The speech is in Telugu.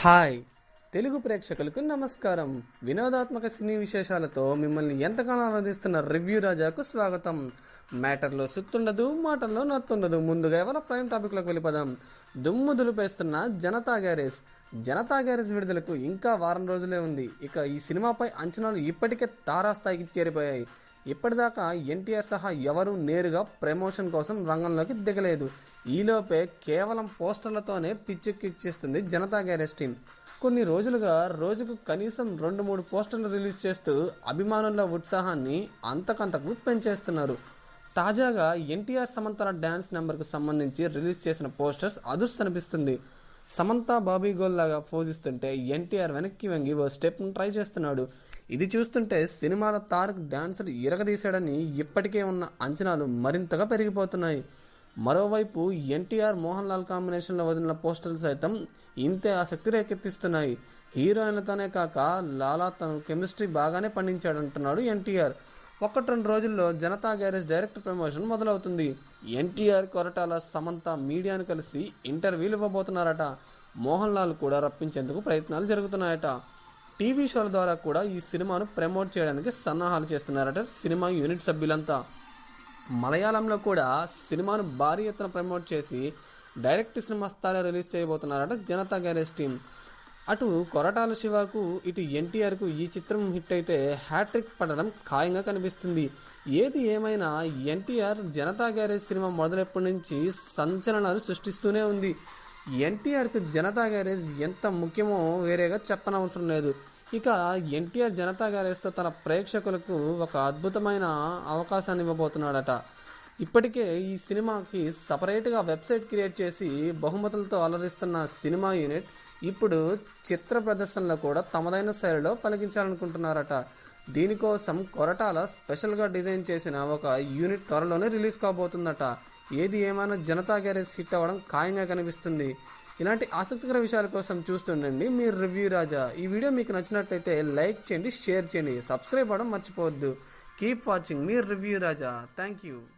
హాయ్. తెలుగు ప్రేక్షకులకు నమస్కారం. వినోదాత్మక సినీ విశేషాలతో మిమ్మల్ని ఎంతగానో ఆనందిస్తున్న రివ్యూ రాజాకు స్వాగతం. మ్యాటర్లో సుత్తుండదు మాటల్లో నత్తుండదు. ముందుగా ఎవరి ప్రైమ్ టాపిక్లోకి వెళ్ళిపోదాం. దుమ్ము దులిపేస్తున్న జనతా గ్యారేజ్. జనతా గ్యారేజ్ విడుదలకు ఇంకా వారం రోజులే ఉంది. ఇక ఈ సినిమాపై అంచనాలు ఇప్పటికే తారాస్థాయికి చేరిపోయాయి. ఇప్పటిదాకా ఎన్టీఆర్ సహా ఎవరూ నేరుగా ప్రమోషన్ కోసం రంగంలోకి దిగలేదు. ఈలోపే కేవలం పోస్టర్లతోనే పిచ్చెక్కిచ్చేస్తుంది జనతా గ్యారేజ్ టీం. కొన్ని రోజులుగా రోజుకు కనీసం రెండు మూడు పోస్టర్లు రిలీజ్ చేస్తూ అభిమానుల ఉత్సాహాన్ని అంతకంతకు పెంచేస్తున్నారు. తాజాగా ఎన్టీఆర్ సమంతల డ్యాన్స్ నెంబర్కు సంబంధించి రిలీజ్ చేసిన పోస్టర్స్ అదుర్స్ అనిపిస్తుంది. సమంత బాబీ గోల్ లాగా పోజిస్తుంటే ఎన్టీఆర్ వెనక్కి వంగి ఓ స్టెప్ను ట్రై చేస్తున్నాడు. ఇది చూస్తుంటే సినిమాలో తారక్ డాన్సులు ఇరగదీశాడని ఇప్పటికే ఉన్న అంచనాలు మరింతగా పెరిగిపోతున్నాయి. మరోవైపు ఎన్టీఆర్ మోహన్ లాల్ కాంబినేషన్లో వదిలిన పోస్టర్లు సైతం ఇంతే ఆసక్తి రేకెత్తిస్తున్నాయి. హీరోయిన్లతోనే కాక లాలా తన కెమిస్ట్రీ బాగానే పండించాడంటున్నాడు ఎన్టీఆర్. ఒకటి రెండు రోజుల్లో జనతా గ్యారేజ్ డైరెక్ట్ ప్రమోషన్ మొదలవుతుంది. ఎన్టీఆర్ కొరటాల సమంత మీడియాను కలిసి ఇంటర్వ్యూలు ఇవ్వబోతున్నారట. మోహన్ లాల్ కూడా రప్పించేందుకు ప్రయత్నాలు జరుగుతున్నాయట. టీవీ షోల ద్వారా కూడా ఈ సినిమాను ప్రమోట్ చేయడానికి సన్నాహాలు చేస్తున్నారట సినిమా యూనిట్ సభ్యులంతా. మలయాళంలో కూడా సినిమాను భారీ ఎత్తున ప్రమోట్ చేసి డైరెక్ట్ సినిమా స్థాయిలో రిలీజ్ చేయబోతున్నారట జనతా గ్యారేజ్ టీం. అటు కొరటాల శివకు ఇటు ఎన్టీఆర్కు ఈ చిత్రం హిట్ అయితే హ్యాట్రిక్ పడడం ఖాయంగా కనిపిస్తుంది. ఏది ఏమైనా ఎన్టీఆర్ జనతా గ్యారేజ్ సినిమా మొదలెప్పటి నుంచి సంచలనాలు సృష్టిస్తూనే ఉంది. ఎన్టీఆర్కి జనతా గ్యారేజ్ ఎంత ముఖ్యమో వేరేగా చెప్పనవసరం లేదు. ఇక ఎన్టీఆర్ జనతా గ్యారేజ్తో తన ప్రేక్షకులకు ఒక అద్భుతమైన అవకాశాన్ని ఇవ్వబోతున్నాడట. ఇప్పటికే ఈ సినిమాకి సపరేట్గా వెబ్సైట్ క్రియేట్ చేసి బహుమతులతో అలరిస్తున్న సినిమా యూనిట్ ఇప్పుడు చిత్ర ప్రదర్శనలో కూడా తమదైన శైలిలో పలికించాలనుకుంటున్నారట. దీనికోసం కొరటాల స్పెషల్గా డిజైన్ చేసిన ఒక యూనిట్ త్వరలోనే రిలీజ్ కాబోతుందట. ఏది ఏమైనా జనతా గ్యారేజ్ హిట్ అవ్వడం ఖాయంగా కనిపిస్తుంది. ఇలాంటి ఆసక్తికర విషయాల కోసం చూస్తుండండి మీ రివ్యూ రాజా. ఈ వీడియో మీకు నచ్చినట్లయితే లైక్ చేయండి షేర్ చేయండి సబ్స్క్రైబ్ అవ్వడం మర్చిపోవద్దు. కీప్ వాచింగ్ మీ రివ్యూ రాజా. Thank you.